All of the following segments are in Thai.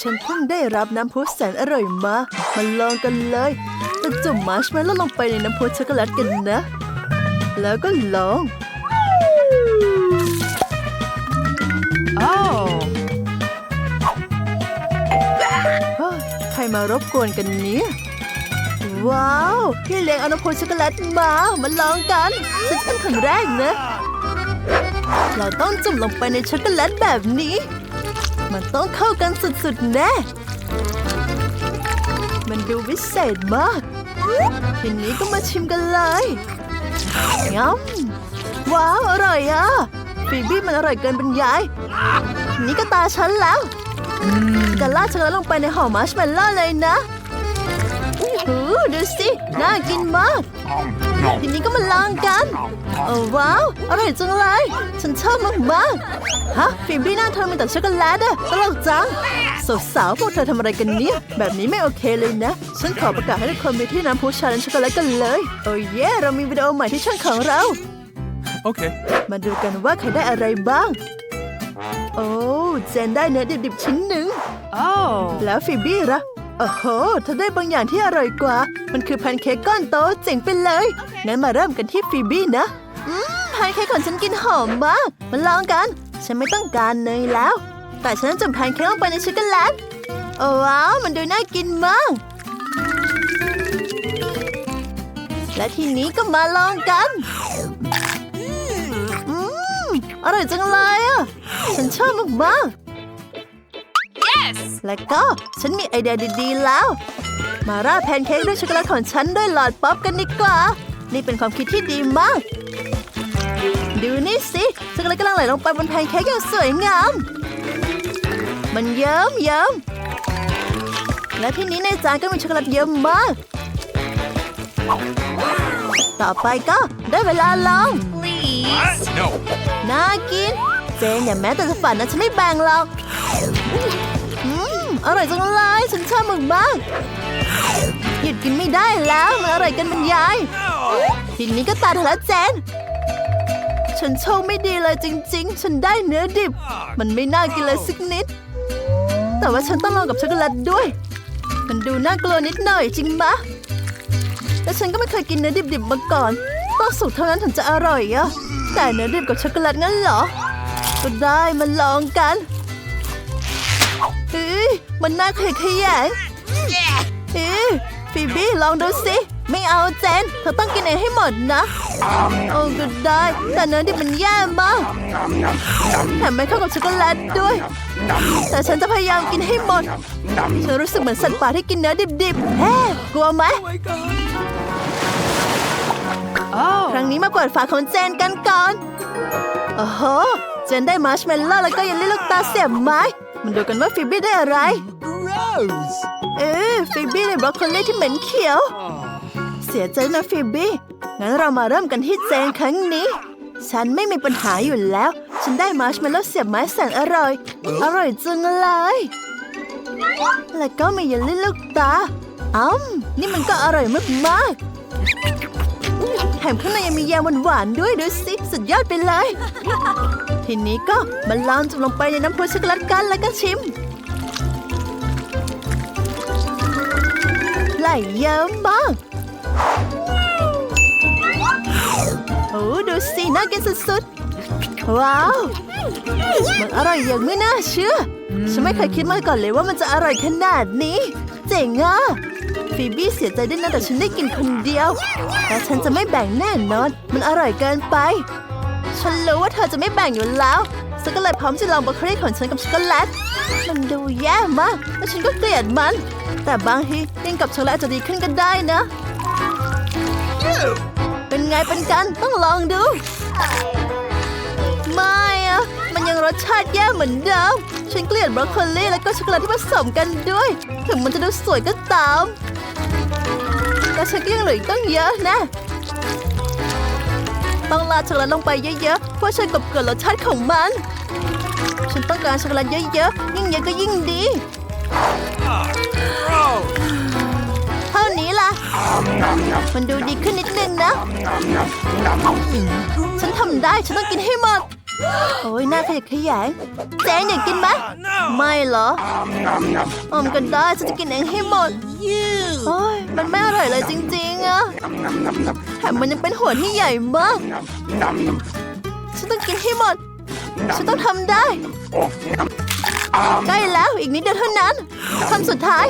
ฉันเพิ่งได้รับน้ำพุแสนอร่อยมา มาลองกันเลยจะจุ่มมาร์ชเมลโล่ลงไปในน้ำพุช็อกโกแลตกันนะ แล้วก็ลอง Oh. เฮ้ใครมารบกวนกันนี่ยว้าวพี่เลี้ยงเอาน้ำพุช็อกโกแลตมา มาลองกันฉันเป็นครั้งแรกนะ เราต้องจุ่มลงไปในช็อกโกแลตแบบนี้ มันต้องเข้ากันสุดๆแน่ มันดูวิเศษมาก ทีนี้ก็มาชิมกันเลยงั้มว้าว อร่อยอะฟีบี้มันอร่อยเกินบรรยาย นี่ก็ตาฉันแล้วจะลาดช็อกโกแลตลงไปในห่อมาร์ชเมลล่เลยนะ หูดูสิ น่ากินมากทีนี้ก็มาลองกันโอ้ว้าว อร่อยจังเลย ฉันชอบมากมากๆฮะฟิมบี้หน้าเธอมีแต่ช็อกโกแลตอะตลกจัง สาวๆพวกเธอทำอะไรกันเนี่ย แบบนี้ไม่โอเคเลยนะ ฉันขอประกาศให้ทุกคนมีที่น้ำพุชาเลนช็อกโกแลตกันเลย โอ้เย่เรามีวิดีโอใหม่ที่ช่องของเรา Okay. มาดูกันว่าใครได้อะไรบ้าง โอ้ เจนได้เนื้อดิบๆชิ้นหนึ่ง Oh. แล้วฟิบี้ล่ะ โอ้โหเธอได้บางอย่างที่อร่อยกว่า มันคือแพนเค้กก้อนโตเจ๋งไปเลยงั้นมาเริ่มกันที่ฟิบี้นะ อืมแพนเค้กของฉันกินหอมมาก มาลองกัน ฉันไม่ต้องการเนยแล้ว แต่ฉันจะจุ่มแพนเค้กลงไปในช็อกโกแลตโอ้ว้าว มันดูน่ากินมาก และทีนี้ก็มาลองกันอืมอร่อยจังเลยอะ ฉันชอบมากๆ Yes. และก็ฉันมีไอเดียดีๆแล้ว มาราดแพนเค้กด้วยช็อกโกแลตของฉันด้วยหลอดป๊อปกันดีกว่า นี่เป็นความคิดที่ดีมาก ดูนี่สิช็อกโกแลตกำลังไหลลงไปบนแพนเค้กอย่างสวยงาม มันเยิ้มเยิ้มและที่นี้ในจานก็มีช็อกโกแลตเยอะมาก ต่อไปก็ได้เวลาลอง Please. No. น่ากิน เจนอย่าแม้แต่จะฝันนะฉันไม่แบ่งหรอก อร่อยจังเลยฉันชอบมึงมาก หยุดกินไม่ได้แล้วมันอร่อยกันบรรยาย ทีนี้ก็ตาเธอแล้วเจน ฉันโชคไม่ดีเลยจริง ๆ ฉันได้เนื้อดิบ มันไม่น่ากินเลยสักนิด แต่ว่าฉันต้องลองกับช็อกโกแลตด้วย มันดูน่ากลัวนิดหน่อยจริงมะแต่ฉันก็ไม่เคยกินเนื้อดิบๆมาก่อนต้องสุกเท่านั้นถึงจะอร่อยอะแต่เนื้อดิบกับช็อกโกแลตงั้นเหรอ ก็ได้มาลองกัน เฮ้ยมันน่าขยะแขยงเฮ้ยฟีบี้ลองดูสิ ไม่เอาเจน เธอต้องกินเองให้หมดนะ โอ้ก็ได้ แต่เนื้อดิบมันแย่มากแถมไม่เข้ากับช็อกโกแลตด้วย แต่ฉันจะพยายามกินให้หมด ฉันรู้สึกเหมือนสัตว์ป่าที่กินเนื้อดิบๆเฮ้กลัวไหม Oh. ครั้งนี้มาเปิดฝาของเจนกันก่อน โอ้โห เจนได้มาร์ชเมลโล่แล้วก็เยังเล่นลูกตาเสียบไม้ มันดูกันว่าฟิบบี้ได้อะไร Gross. เอ๊ะฟิบบี้ได้บรอกโคลีที่เหม็นเขียว เสียใจนะฟิบบี้ งั้นเรามาเริ่มกันที่เจนครั้งนี้ ฉันไม่มีปัญหาอยู่แล้ว ฉันได้มาร์ชเมลโล่เสียบไม้แสนอร่อย อร่อยจังเลย แล้วก็มีเยลลี่ลูกตาอ้มนี่มันก็อร่อยมากๆ แถมข้างในยังมีแยมหวานๆด้วยดูสิสุดยอดไปเลย ทีนี้ก็มาลองจุ่มลงไปในน้ำพุช็อกโกแลตกันแล้วก็ชิมไหลเยิ้มมากโอ้ดูสิน่ากินสุดๆ ว้าว มันอร่อยอย่างไม่น่าเชื่อ ฉันไม่เคยคิดมาก่อนเลยว่ามันจะอร่อยขนาดนี้ เจ๋งอะ ฟีบี้เสียใจด้วยนะแต่ฉันได้กินคนเดียวและฉันจะไม่แบ่งแน่นอน มันอร่อยเกินไป ฉันรู้ว่าเธอจะไม่แบ่งอยู่แล้วฉันก็เลยพร้อมจะลองบรอกโคลีของฉันกับช็อกโกแลต มันดูแย่มาก และฉันก็เกลียดมัน แต่บางทีกินกับช็อกโกแลตจะดีขึ้นก็ได้นะ เป็นไงเป็นกันต้องลองดู ไม่อะมันยังรสชาติแย่เหมือนเดิม ฉันเกลียดบรอกโคลีแล้วก็ช็อกโกแลตที่ผสมกันด้วย ถึงมันจะดูสวยก็ตาม แต่ฉันก็ยังเหลืออีกตั้งเยอะนะ ต้องราช็อกโกแลตลงไปเยอะๆ เพื่อช่วยกลบเกลื่อนรสชาติของมัน ฉันต้องการช็อกโกแลตเยอะๆ ยิ่งเยอะก็ยิ่งดี เท่านี้ล่ะ มันดูดีขึ้นนิดนึงนะ ฉันทำได้ ฉันต้องกินให้หมด โอ้ยน่าขยะแขยงเจนอยากกินไหมไม่เหรออมกันได้ฉันจะกินเองให้หมดโอ้ยมันไม่อร่อยเลยจริง ๆอะแถมมันยังเป็นหัวที่ใหญ่มาก ฉันต้องกินให้หมด ฉันต้องทำได้ใกล้แล้วอีกนิดเดียวเท่านั้นคำสุดท้าย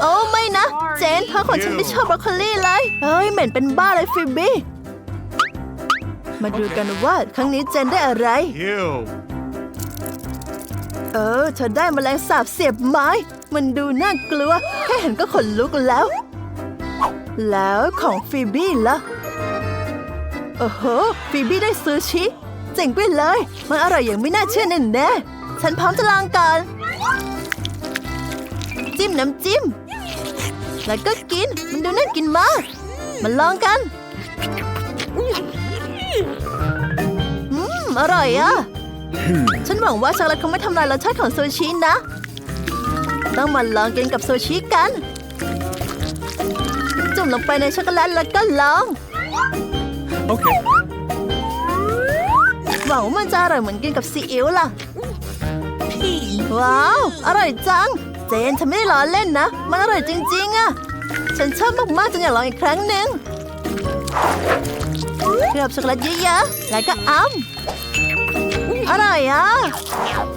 โอ้ไม่นะ เจนเธอของฉันไม่ชอบบรอกโคลีเลยเฮ้ยเหม็นเป็นบ้าเลยฟิบบี้ มาดูกันว่าครั้งนี้เจนได้อะไร Ew. เออ เธอได้แมลงสาบเสียบไม้ มันดูน่ากลัว แค่เห็นก็ขนลุกแล้ว แล้วของฟิบบี้ล่ะ โอ้โหฟิบบี้ได้ซูชิ เจ๋งไปเลย มันอร่อยอย่างไม่น่าเชื่อแน่แน่ๆฉันพร้อมจะลองก่อนจิ้มน้ำจิ้ม แล้วก็กิน มันดูน่ากินมาก มาลองกัน อืมอร่อยอะฉันหวังว่าช็อกโกแลตคงไม่ทำลายรสชาติของซูชินะ ต้องมาลองกินกับซูชิกัน จุ่มลงไปในช็อกโกแลตแล้วก็ลอง Okay. หวังว่ามันจะอร่อยเหมือนกินกับซีอิ๊วล่ะ ว้าว อร่อยจัง เจนฉันไม่ได้ล้อเล่นนะ มันอร่อยจริง ๆอะฉันชอบมากๆจนอยากลองอีกครั้งหนึ่งเคลือบช็อกโกแลตเยอะๆแล้วก็อ้ำ อร่อยอะ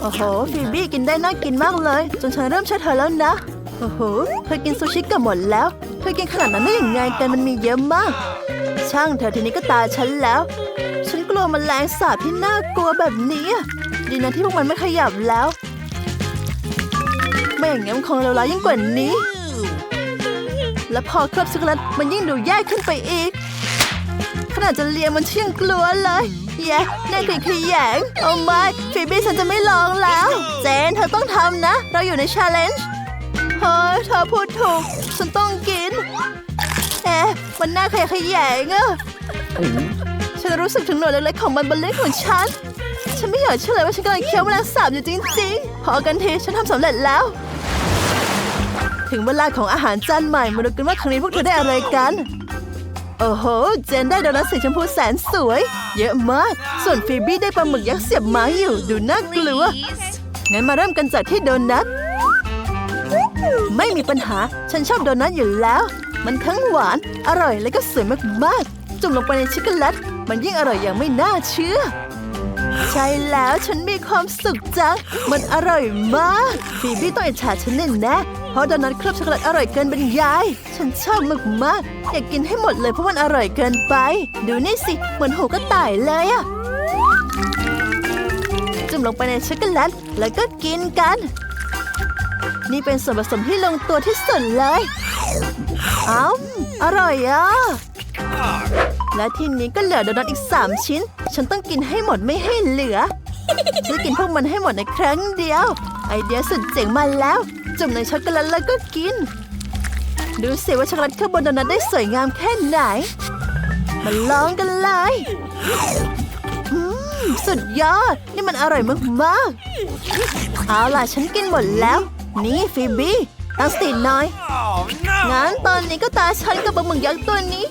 โอ้โหฟิบี้กินได้น่ากินมากเลย จนฉันเริ่มเชื่อเธอแล้วนะ โอ้โหเธอกินซูชิกือบหมดแล้ว เธอกินขนาดนั้นได้ยังไงกันมันมีเยอะมาก ช่างเธอทีนี้ก็ตาฉันแล้ว ฉันกลัวมันแรงสาบที่น่ากลัวแบบนี้ดีนะที่พวกมันไม่ขยับแล้ว ไม่อย่างงั้นมันคงเลวร้ายยิ่งกว่านี้ และพอเคลือบช็อกโกแลตมันยิ่งดูแย่ขึ้นไปอีก ขนาดจะเลียมันเชี่ยงกลัวเลย แย่น่าเกลียดขยงโอ้ไม่ฟีบี้ฉันจะไม่ลองแล้ว เจนเธอต้องทำนะ เราอยู่ในชาเลนจ์เฮ้ยเธอพูดถูก ฉันต้องกินเอ๊ะมันน่าขยะแขยงอะฉันรู้สึกถึงหน่วดเล็กๆของมันบนลิ้นของฉัน ฉันไม่อยากเชื่อเลยว่าฉันกำลังเคี้ยวแมลงสาบอยู่จริงๆ พอกันทีฉันทำสำเร็จแล้ว ถึงเวลาของอาหารจานใหม่มาดูกันว่าครั้งนี้พวกเธอได้อะไรกัน โอ้โห เจนได้โดนัทสีชมพูแสนสวย เยอะมาก ส่วนฟีบี้ได้ปลาหมึกยักษ์เสียบไม้อยู่ ดูน่ากลัว งั้นมาเริ่มกันจากที่โดนัท ไม่มีปัญหา ฉันชอบโดนัทอยู่แล้ว มันทั้งหวาน อร่อยและก็สวยมากๆ จุ่มลงไปในช็อกโกแลต มันยิ่งอร่อยอย่างไม่น่าเชื่อ ใช่แล้วฉันมีความสุขจัง มันอร่อยมาก ฟีบี้ต้องอิจฉาฉันแน่แน่ เพราะโดนัทเคลือบช็อกโกแลตอร่อยเกินบรรยาย ฉันชอบมากๆอยากกินให้หมดเลยเพราะมันอร่อยเกินไป ดูนี่สิ เหมือนหูกระต่ายเลยอะจุ่มลงไปในช็อกโกแลตแล้วก็กินกัน นี่เป็นส่วนผสมที่ลงตัวที่สุดเลยอ้าวอร่อยอะและทีนี้ก็เหลือโดนัทอีก 3 ชิ้น ฉันต้องกินให้หมดไม่ให้เหลือจะกินพวกมันให้หมดในครั้งเดียว ไอเดียสุดเจ๋งมาแล้ว จุ่มในช็อกโกแลตแล้วก็กิน ดูสิว่าช็อกโกแลตข้างบนโดนัทได้สวยงามแค่ไหน มาลองกันเลยสุดยอด นี่มันอร่อยมากๆเอาล่ะฉันกินหมดแล้ว นี่ฟิบี้ตั้งสติหน่อย Oh no! งั้นตอนนี้ก็ตาฉันกับปลาหมึกยักษ์ตัวนี้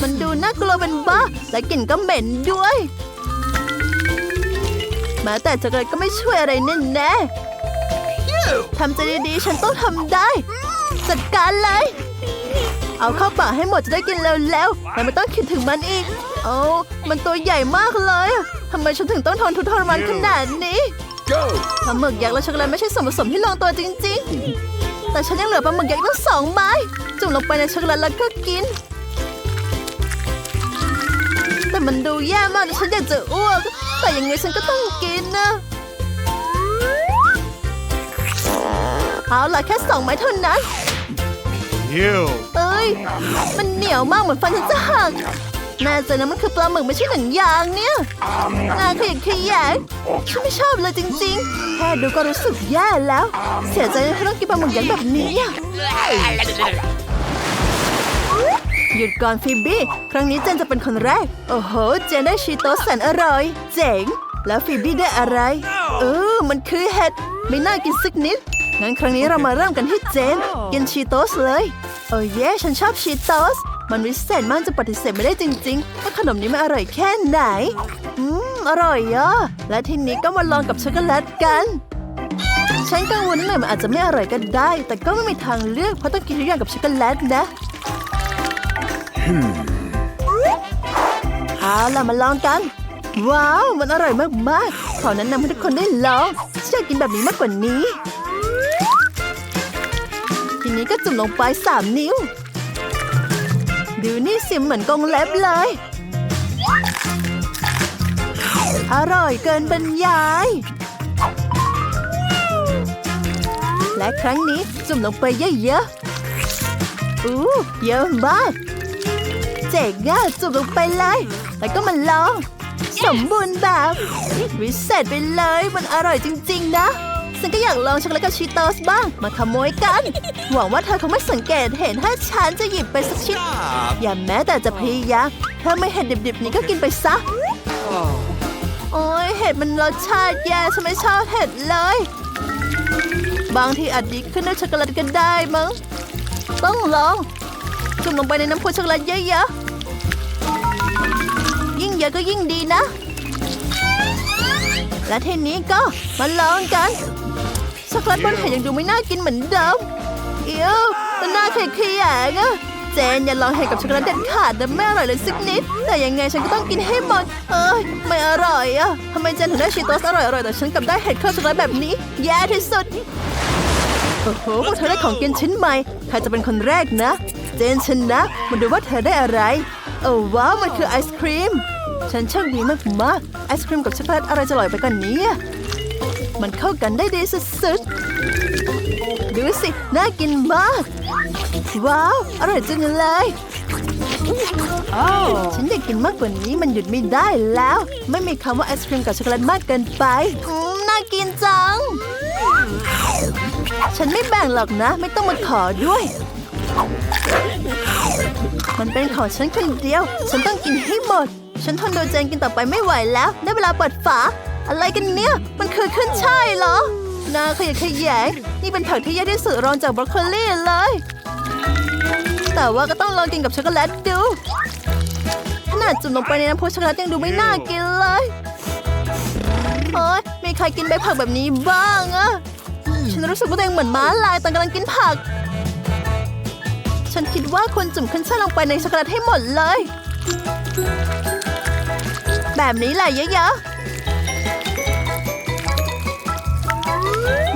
มันดูน่ากลัวเป็นบ้า และกลิ่นก็เหม็นด้วย แม้แต่จักรก็ไม่ช่วยอะไรแน่แน่ๆ ทำใจดีๆ ฉันต้องทำได้ จัดการเลย เอาเข้าปากให้หมดจะได้กินเร็วๆแต่ไม่ต้องคิดถึงมันอีก โอ้มันตัวใหญ่มากเลยทำไมฉันถึงต้องทนทุกข์ทรมานขนาดนี้ Go! ปลาหมึกยักษ์และช็อกโกแลตไม่ใช่ส่วนผสมที่ลงตัวจริง ๆ แต่ฉันยังเหลือปลาหมึกยักษ์ตั้งสองไม้ จุ่มลงไปในช็อกโกแลตแล้วก็กิน แต่มันดูแย่มากฉันอยากจะอ้วก แต่ยังไงฉันก็ต้องกินนะ เอาล่ะแค่สองไม้เท่านั้น Ew. เอ้ย มันเหนียวมากเหมือนฟันฉันจะหักแน่ใจนะมันคือปลาหมึกไม่ใช่หนังยางเนี่ยงาขยิกขยงฉันไม่ชอบเลยจริงๆ แค่ดูก็รู้สึกแย่แล้ว เสียใจที่ต้องกินปลาหมึกยักษ์แบบนี้อะหยุดก่อนฟิบบี้ ครั้งนี้เจนจะเป็นคนแรก โอ้โห เจนได้ชีโตสแสนอร่อย เจ๋ง แล้วฟิบบี้ได้อะไร เออ มันคือเห็ด ไม่น่ากินสักนิด งั้นครั้งนี้เรามาเริ่มกันที่เจน กินชีโตสเลย โอ้เย่ฉันชอบชีโตส มันวิเศษมากจะปฏิเสธไม่ได้จริงๆว่าขนมนี้มันอร่อยแค่ไหน อืม อร่อยอะและทีนี้ก็มาลองกับช็อกโกแลตกันฉันกังวลหน่อยมันอาจจะไม่อร่อยก็ได้ แต่ก็ไม่มีทางเลือกเพราะต้องกินทุกอย่างกับช็อกโกแลตนะเอาล่ะมาลองกัน ว้าว มันอร่อยมากๆขอแนะนำให้ทุกคนได้ลองฉันอยากกินแบบนี้มากกว่านี้ทีนี้ ก็จุ่มลงไปสามนิ้ว ดูนี่สิเหมือนกรงเล็บเลย อร่อยเกินบรรยาย และครั้งนี้จุ่มลงไปเยอะๆอู้เยอะมาก เจ๋งอะจุ่มลงไปเลย แล้วก็มาลอง สมบูรณ์แบบวิเศษไปเลย มันอร่อยจริง ๆ นะ ฉันก็อยากลองช็อกโกแลตกับชีโตสบ้าง มาขโมยกัน หวังว่าเธอคงไม่สังเกตเห็นถ้าฉันจะหยิบไปสักชิ้นอย่าแม้แต่จะพยายามถ้าไม่เห็นดิบๆนี้ก็กินไปซะโอ้ยเห็ดมันรสชาติแย่ฉันไม่ชอบเห็ดเลย บางทีอาจดีขึ้นด้วยช็อกโกแลตก็ได้มั้ง ต้องลอง จุ่มลงไปในน้ำพุช็อกโกแลตเยอะๆ ยิ่งเยอะก็ยิ่งดีนะ และทีนี้ก็มาลองกัน ช็อกโกแลตบนเห็ดยังดูไม่น่ากินเหมือนเดิมเอี้ยวมันน่าเขยขยงอะเจนอย่าลองเห็ดกับช็อกโกแลตเด็ดขาดนะไม่อร่อยเลยสักนิด แต่ยังไงฉันก็ต้องกินให้หมด เอ้ยไม่อร่อยอะทำไมเจนถึงได้ชีโตสอร่อยอร่อยแต่ฉันกลับได้เห็ดเครื่องช็อกโกแลตแบบนี้ แย่ที่สุดโอ้โหพวกเธอได้ของกินชิ้นใหม่ใครจะเป็นคนแรกนะ เจนชนะมาดูว่าเธอได้อะไรโอ้ว้าวมันคือไอศครีมฉันโชคดีมากๆไอศครีมกับช็อกโกแลตอะไรจะอร่อยไปกว่านนี้อะ มันเข้ากันได้ดีสุดๆ ดูสิ น่ากินมาก ว้าว อร่อยจังเลย Oh. ฉันอยากกินมากกว่านี้มันหยุดไม่ได้แล้ว ไม่มีคำว่าไอศครีมกับช็อกโกแลตมากเกินไปอืมน่ากินจัง ฉันไม่แบ่งหรอกนะ ไม่ต้องมาขอด้วย มันเป็นของฉันคนเดียว ฉันต้องกินให้หมด ฉันทนดูเจนกินต่อไปไม่ไหวแล้ว ได้เวลาเปิดฝา อะไรกันเนี่ย มันคือขึ้นช่ายเหรอนาขยะแขยงนี่เป็นผักที่แย่ที่สุดรองจากบรอกโคลีเลย แต่ว่าก็ต้องลองกินกับช็อกโกแลตดูขนาดจุ่มลงไปในน้ำพุช็อกโกแลตยังดูไม่น่ากินเลยโอ้ยมีใครกินใบผักแบบนี้บ้างอะฉันรู้สึกว่าตัวเองเหมือนม้าลายตอนกำลังกินผัก ฉันคิดว่าควรจุ่มขึ้นช่ายลงไปในช็อกโกแลตให้หมดเลย แบบนี้แหละเยอะๆ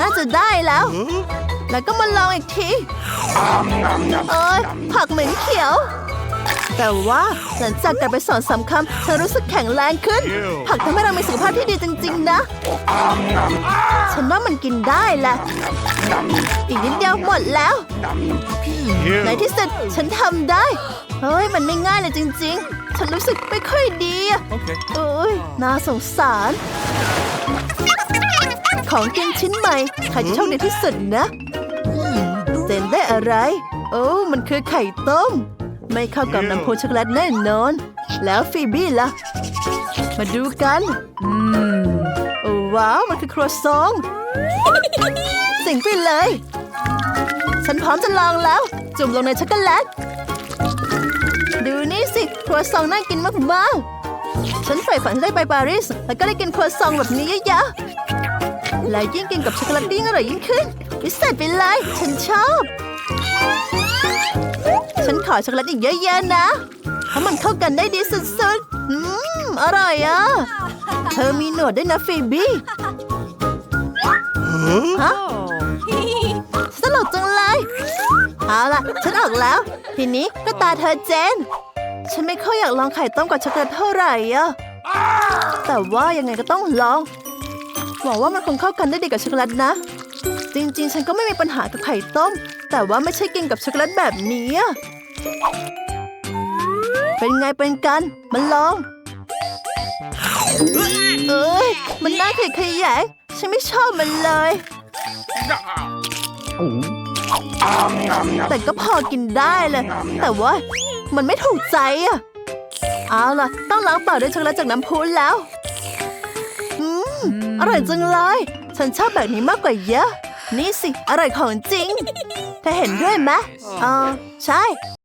น่าจะได้แล้ว แล้วก็มาลองอีกที เอ้ยผักเหม็นเขียว แต่ว่าหลังจากกัดไปสองสามคำฉันรู้สึกแข็งแรงขึ้น ผักทำให้เรามีสุขภาพที่ดีจริง ๆ นะ ฉันว่ามันกินได้แหละ อีกนิดเดียวหมดแล้ว ใน Ew. ที่สุดฉันทำได้ เฮ้ย มันไม่ง่ายเลยจริง ๆ ฉันรู้สึกไม่ค่อยดีอะ Okay. เอ้ยน่าสงสาร ของกินชิ้นใหม่ใครจะโชคดีที่สุดนะเจนได้อะไร โอ้มันคือไข่ต้ม ไม่เข้ากับน้ำพุช็อกโกแลตแน่นอน แล้วฟีบี้ล่ะ มาดูกันอืมว้าว มันคือครัวซองสิงไปเลย ฉันพร้อมจะลองแล้ว จุ่มลงในช็อกโกแลต ดูนี่สิ ครัวซองน่ากินมากๆฉันใฝ่ฝันได้ไปปารีส แล้วก็ได้กินครัวซองแบบนี้เยอะๆ และยิ่งกินกับช็อกโกแลตยิ่งอร่อยยิ่งขึ้นพิเศษไปเลย ฉันชอบ ฉันขอช็อกโกแลตอีกเยอะๆนะเพราะมันเข้ากันได้ดีสุดๆ อืม อร่อยอะ เธอมีหนวดด้วยนะฟีบี้ฮะสนุกจังเลย เอาล่ะ ฉันออกแล้ว ทีนี้ก็ตาเธอเจน ฉันไม่ค่อยอยากลองไข่ต้มกับช็อกโกแลตเท่าไหร่อะแต่ว่ายังไงก็ต้องลอง หวังว่ามันคงเข้ากันได้ดีกับช็อกโกแลตนะ จริงๆ ฉันก็ไม่มีปัญหากับไข่ต้ม แต่ว่าไม่ใช่กินกับช็อกโกแลตแบบนี้ เป็นไงเป็นกัน มันลอง เอ้ย มันน่าเขยขยงฉันไม่ชอบมันเลย แต่ก็พอกินได้เลย แต่ว่ามันไม่ถูกใจอะเอาล่ะ ต้องล้างปากด้วยช็อกโกแลตจากน้ำพุแล้ว อร่อยจังเลย ฉันชอบแบบนี้มากกว่าเยอะ นี่สิ อร่อยของจริง เธอเห็นด้วยไหมอ๋อ ใช่